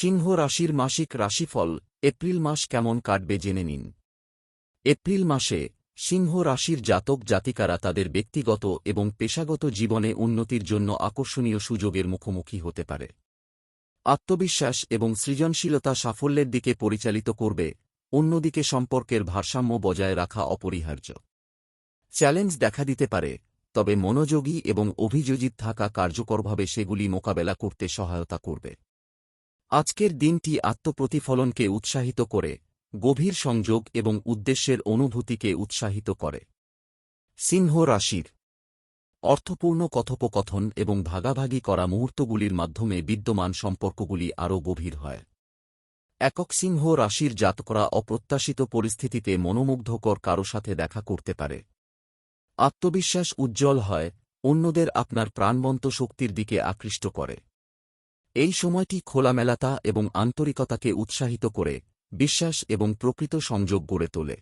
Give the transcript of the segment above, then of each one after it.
সিংহ রাশির মাসিক রাশিফল, এপ্রিল মাস কেমন কাটবে জেনে নিন। এপ্রিল মাসে, সিংহ রাশির জাতক জাতিকারা তাদের ব্যক্তিগত এবং পেশাগত জীবনে উন্নতির জন্য আকর্ষণীয় সুযোগের মুখোমুখি হতে পারে। আত্মবিশ্বাস এবং সৃজনশীলতা সাফল্যের দিকে পরিচালিত করবে, অন্যদিকে সম্পর্কের ভারসাম্য বজায় রাখা অপরিহার্য। চ্যালেঞ্জ দেখা দিতে পারে, তবে মনোযোগী এবং অভিযোজিত থাকা কার্যকরভাবে সেগুলি মোকাবেলা করতে সহায়তা করবে। আজকের দিনটি আত্মপ্রতিফলনকে উৎসাহিত করে, গভীর সংযোগ এবং উদ্দেশ্যের অনুভূতিকে উৎসাহিত করে। সিংহ রাশির অর্থপূর্ণ কথোপকথন এবং ভাগাভাগি করা মুহূর্তগুলির মাধ্যমে বিদ্যমান সম্পর্কগুলি আরও গভীর হয়। একক সিংহ রাশির জাতকরা অপ্রত্যাশিত পরিস্থিতিতে মনোমুগ্ধকর কারও সাথে দেখা করতে পারে। আত্মবিশ্বাস উজ্জ্বল হয়, অন্যদের আপনার প্রাণবন্ত শক্তির দিকে আকৃষ্ট করে। এই সময়টি খোলামেলাতা এবং আন্তরিকতাকে উৎসাহিত করে, বিশ্বাস এবং প্রকৃত সংযোগ গড়ে তোলে।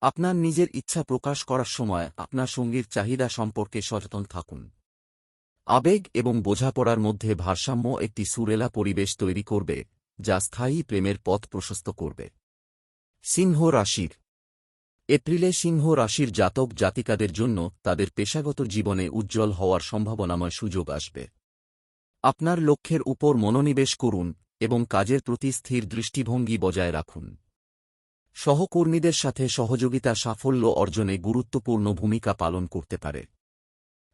আপনার নিজের ইচ্ছা প্রকাশ করার সময় আপনার সঙ্গীর চাহিদা সম্পর্কে সচেতন থাকুন। আবেগ এবং বোঝাপড়ার মধ্যে ভারসাম্য একটি সুরেলা পরিবেশ তৈরি করবে, যা স্থায়ী প্রেমের পথ প্রশস্ত করবে। সিংহ রাশির। এপ্রিলে সিংহ রাশির জাতক জাতিকাদের জন্য তাদের পেশাগত জীবনে উজ্জ্বল হওয়ার সম্ভাবনাময় সুযোগ আসবে। আপনার লক্ষ্যের উপর মনোনিবেশ করুন এবং কাজের প্রতি স্থির দৃষ্টিভঙ্গি বজায় রাখুন। সহকর্মীদের সাথে সহযোগিতা সাফল্য অর্জনে গুরুত্বপূর্ণ ভূমিকা পালন করতে পারে।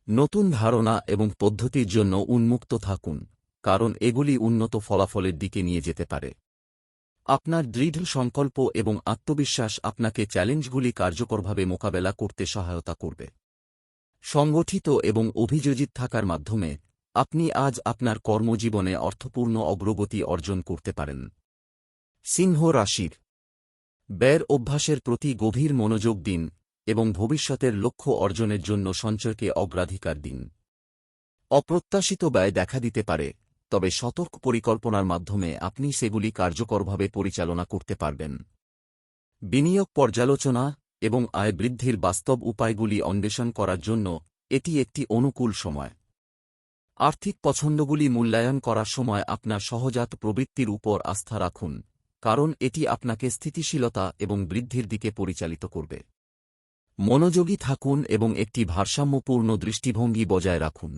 নতুন ধারণা এবং পদ্ধতির জন্য উন্মুক্ত থাকুন, কারণ এগুলি উন্নত ফলাফলের দিকে নিয়ে যেতে পারে। আপনার দৃঢ় সংকল্প এবং আত্মবিশ্বাস আপনাকে চ্যালেঞ্জগুলি কার্যকরভাবে মোকাবেলা করতে সহায়তা করবে। সংগঠিত এবং অভিযোজিত থাকার মাধ্যমে আপনি আজ আপনার কর্মজীবনে অর্থপূর্ণ অগ্রগতি অর্জন করতে পারেন। সিংহ রাশির। ব্যয়ের অভ্যাসের প্রতি গভীর মনোযোগ দিন এবং ভবিষ্যতের লক্ষ্য অর্জনের জন্য সঞ্চয়কে অগ্রাধিকার দিন। অপ্রত্যাশিত ব্যয় দেখা দিতে পারে, তবে সতর্ক পরিকল্পনার মাধ্যমে আপনি সেগুলি কার্যকরভাবে পরিচালনা করতে পারবেন। বিনিয়োগ পর্যালোচনা এবং আয় বৃদ্ধির বাস্তব উপায়গুলি অন্বেষণ করার জন্য এটি একটি অনুকূল সময়। আর্থিক পছন্দগুলি মূল্যায়ন করার সময় আপনার সহজাত প্রবৃত্তির উপর আস্থা রাখুন, কারণ এটি আপনাকে স্থিতিশীলতা এবং বৃদ্ধির দিকে পরিচালিত করবে। মনোযোগী থাকুন এবং একটি ভারসাম্যপূর্ণ দৃষ্টিভঙ্গি বজায় রাখুন।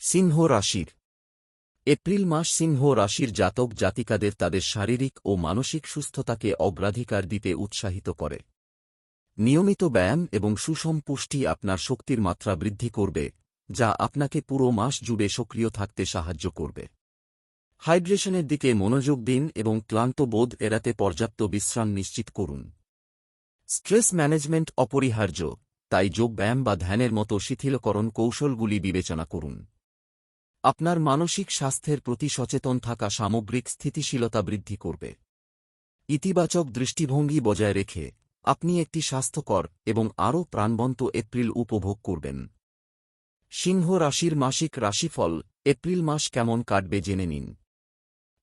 সিংহ রাশির। এপ্রিল মাস সিংহ রাশির জাতক জাতিকাদের তাদের শারীরিক ও মানসিক সুস্থতাকে অগ্রাধিকার দিতে উৎসাহিত করে। নিয়মিত ব্যায়াম এবং সুষম পুষ্টি আপনার শক্তির মাত্রা বৃদ্ধি করবে। যা আপনাকে পুরো মাস জুড়ে সক্রিয় থাকতে সাহায্য করবে। হাইড্রেশনের দিকে মনোযোগ দিন এবং ক্লান্ত বোধ এড়াতে পর্যাপ্ত বিশ্রাম নিশ্চিত করুন। স্ট্রেস ম্যানেজমেন্ট অপরিহার্য, তাই যোগব্যায়াম বা ধ্যানের মতো শিথিলকরণ কৌশলগুলি বিবেচনা করুন। আপনার মানসিক স্বাস্থ্যের প্রতি সচেতন থাকা সামগ্রিক স্থিতিশীলতা বৃদ্ধি করবে। ইতিবাচক দৃষ্টিভঙ্গি বজায় রেখে আপনি একটি স্বাস্থ্যকর এবং আরও প্রাণবন্ত এপ্রিল উপভোগ করবেন। সিংহ রাশির মাসিক রাশিফল, এপ্রিল মাস কেমন কাটবে জেনে নিন।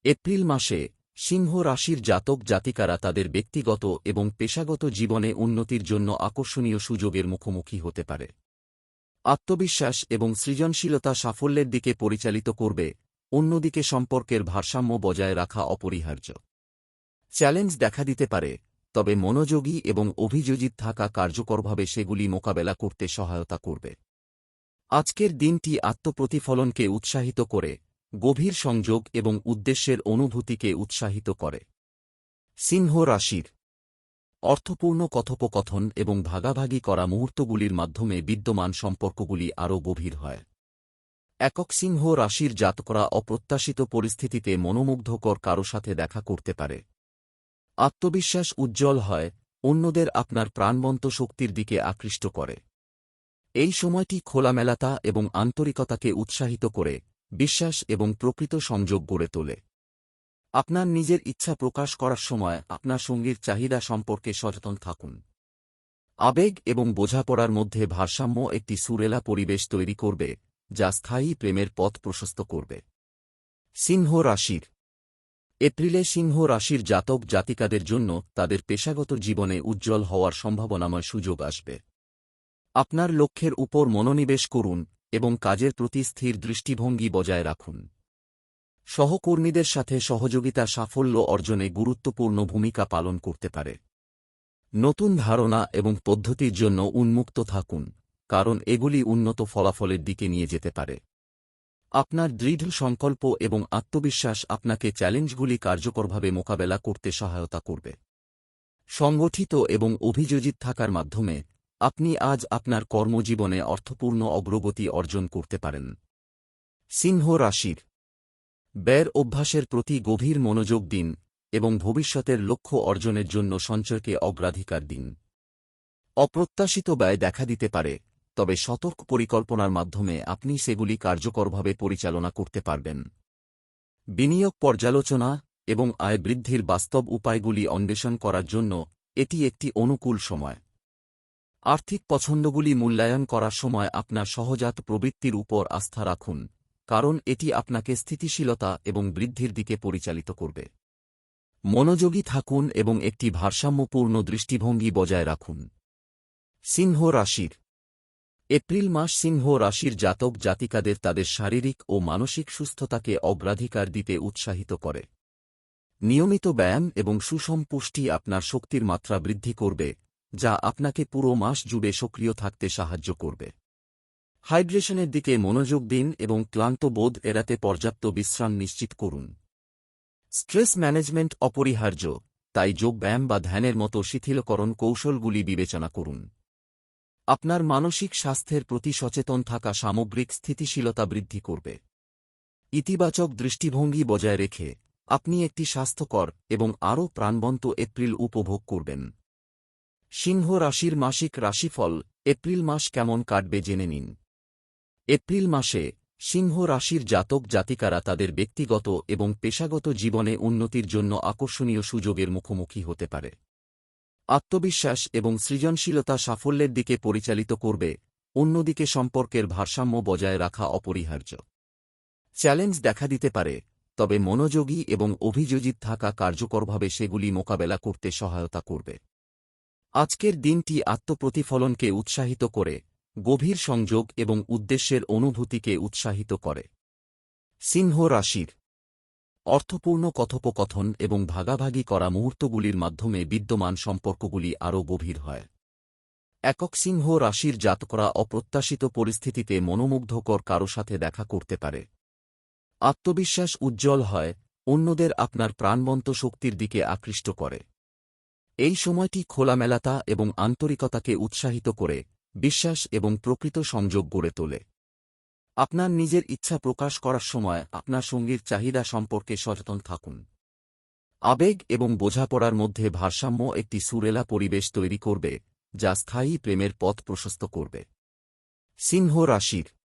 এপ্রিল মাসে, সিংহ রাশির জাতক জাতিকারা তাদের ব্যক্তিগত এবং পেশাগত জীবনে উন্নতির জন্য আকর্ষণীয় সুযোগের মুখোমুখি হতে পারে। আত্মবিশ্বাস এবং সৃজনশীলতা সাফল্যের দিকে পরিচালিত করবে, অন্যদিকে সম্পর্কের ভারসাম্য বজায় রাখা অপরিহার্য। চ্যালেঞ্জ দেখা দিতে পারে, তবে মনোযোগী এবং অভিযোজিত থাকা কার্যকরভাবে সেগুলি মোকাবেলা করতে সহায়তা করবে। আজকের দিনটি আত্মপ্রতিফলনকে উৎসাহিত করে, গভীর সংযোগ এবং উদ্দেশ্যের অনুভূতিকে উৎসাহিত করে। সিংহ রাশির অর্থপূর্ণ কথোপকথন এবং ভাগাভাগি করা মুহূর্তগুলির মাধ্যমে বিদ্যমান সম্পর্কগুলি আরও গভীর হয়। একক সিংহ রাশির জাতকরা অপ্রত্যাশিত পরিস্থিতিতে মনোমুগ্ধকর কারও সাথে দেখা করতে পারে। আত্মবিশ্বাস উজ্জ্বল হয়, অন্যদের আপনার প্রাণবন্ত শক্তির দিকে আকৃষ্ট করে। এই সময়টি খোলামেলাতা এবং আন্তরিকতাকে উৎসাহিত করে, বিশ্বাস এবং প্রকৃত সংযোগ গড়ে তোলে। আপনার নিজের ইচ্ছা প্রকাশ করার সময় আপনার সঙ্গীর চাহিদা সম্পর্কে সচেতন থাকুন। আবেগ এবং বোঝাপড়ার মধ্যে ভারসাম্য একটি সুরেলা পরিবেশ তৈরি করবে, যা স্থায়ী প্রেমের পথ প্রশস্ত করবে। সিংহ রাশির এপ্রিলে সিংহ রাশির জাতক জাতিকাদের জন্য তাদের পেশাগত জীবনে উজ্জ্বল হওয়ার সম্ভাবনাময় সুযোগ আসবে। আপনার লক্ষ্যের উপর মনোনিবেশ করুন এবং কাজের প্রতি স্থির দৃষ্টিভঙ্গি বজায় রাখুন। সহকর্মীদের সাথে সহযোগিতা সাফল্য অর্জনে গুরুত্বপূর্ণ ভূমিকা পালন করতে পারে। নতুন ধারণা এবং পদ্ধতির জন্য উন্মুক্ত থাকুন, কারণ এগুলি উন্নত ফলাফলের দিকে নিয়ে যেতে পারে। আপনার দৃঢ় সংকল্প এবং আত্মবিশ্বাস আপনাকে চ্যালেঞ্জগুলি কার্যকরভাবে মোকাবেলা করতে সহায়তা করবে। সংগঠিত এবং অভিযোজিত থাকার মাধ্যমে আপনি আজ আপনার কর্মজীবনে অর্থপূর্ণ অগ্রগতি অর্জন করতে পারেন। সিংহ রাশির। ব্যয়ের অভ্যাসের প্রতি গভীর মনোযোগ দিন এবং ভবিষ্যতের লক্ষ্য অর্জনের জন্য সঞ্চয়কে অগ্রাধিকার দিন। অপ্রত্যাশিত ব্যয় দেখা দিতে পারে, তবে সতর্ক পরিকল্পনার মাধ্যমে আপনি সেগুলি কার্যকরভাবে পরিচালনা করতে পারবেন। বিনিয়োগ পর্যালোচনা এবং আয় বৃদ্ধির বাস্তব উপায়গুলি অন্বেষণ করার জন্য এটি একটি অনুকূল সময়। আর্থিক পছন্দগুলি মূল্যায়ন করার সময় আপনার সহজাত প্রবৃত্তির উপর আস্থা রাখুন, কারণ এটি আপনাকে স্থিতিশীলতা এবং বৃদ্ধির দিকে পরিচালিত করবে। মনোযোগী থাকুন এবং একটি ভারসাম্যপূর্ণ দৃষ্টিভঙ্গি বজায় রাখুন। সিংহ রাশির। এপ্রিল মাস সিংহ রাশির জাতক জাতিকাদের তাদের শারীরিক ও মানসিক সুস্থতাকে অগ্রাধিকার দিতে উৎসাহিত করে। নিয়মিত ব্যায়াম এবং সুষম পুষ্টি আপনার শক্তির মাত্রা বৃদ্ধি করবে যা আপনাকে পুরো মাস জুড়ে সক্রিয় থাকতে সাহায্য করবে। হাইড্রেশনের দিকে মনোযোগ দিন এবং ক্লান্ত বোধ এড়াতে পর্যাপ্ত বিশ্রাম নিশ্চিত করুন। স্ট্রেস ম্যানেজমেন্ট অপরিহার্য, তাই যোগব্যায়াম বা ধ্যানের মতো শিথিলকরণ কৌশলগুলি বিবেচনা করুন। আপনার মানসিক স্বাস্থ্যের প্রতি সচেতন থাকা সামগ্রিক স্থিতিশীলতা বৃদ্ধি করবে। ইতিবাচক দৃষ্টিভঙ্গি বজায় রেখে আপনি একটি স্বাস্থ্যকর এবং আরও প্রাণবন্ত এপ্রিল উপভোগ করবেন। সিংহ রাশির মাসিক রাশিফল, এপ্রিল মাস কেমন কাটবে জেনে নিন। এপ্রিল মাসে, সিংহ রাশির জাতক জাতিকারা তাদের ব্যক্তিগত এবং পেশাগত জীবনে উন্নতির জন্য আকর্ষণীয় সুযোগের মুখোমুখি হতে পারে। আত্মবিশ্বাস এবং সৃজনশীলতা সাফল্যের দিকে পরিচালিত করবে, অন্যদিকে সম্পর্কের ভারসাম্য বজায় রাখা অপরিহার্য। চ্যালেঞ্জ দেখা দিতে পারে, তবে মনোযোগী এবং অভিযোজিত থাকা কার্যকরভাবে সেগুলি মোকাবেলা করতে সহায়তা করবে। আজকের দিনটি আত্মপ্রতিফলনকে উৎসাহিত করে, গভীর সংযোগ এবং উদ্দেশ্যের অনুভূতিকে উৎসাহিত করে। সিংহ রাশির অর্থপূর্ণ কথোপকথন এবং ভাগাভাগি করা মুহূর্তগুলির মাধ্যমে বিদ্যমান সম্পর্কগুলি আরও গভীর হয়। একক সিংহ রাশির জাতকরা অপ্রত্যাশিত পরিস্থিতিতে মনোমুগ্ধকর কারও সাথে দেখা করতে পারে। আত্মবিশ্বাস উজ্জ্বল হয়, অন্যদের আপনার প্রাণবন্ত শক্তির দিকে আকৃষ্ট করে। এই সময়টি খোলামেলাতা এবং আন্তরিকতাকে উৎসাহিত করে, বিশ্বাস এবং প্রকৃত সংযোগ গড়ে তোলে। আপনার নিজের ইচ্ছা প্রকাশ করার সময় আপনার সঙ্গীর চাহিদা সম্পর্কে সচেতন থাকুন। আবেগ এবং বোঝাপড়ার মধ্যে ভারসাম্য একটি সুরেলা পরিবেশ তৈরি করবে, যা স্থায়ী প্রেমের পথ প্রশস্ত করবে। সিংহ রাশির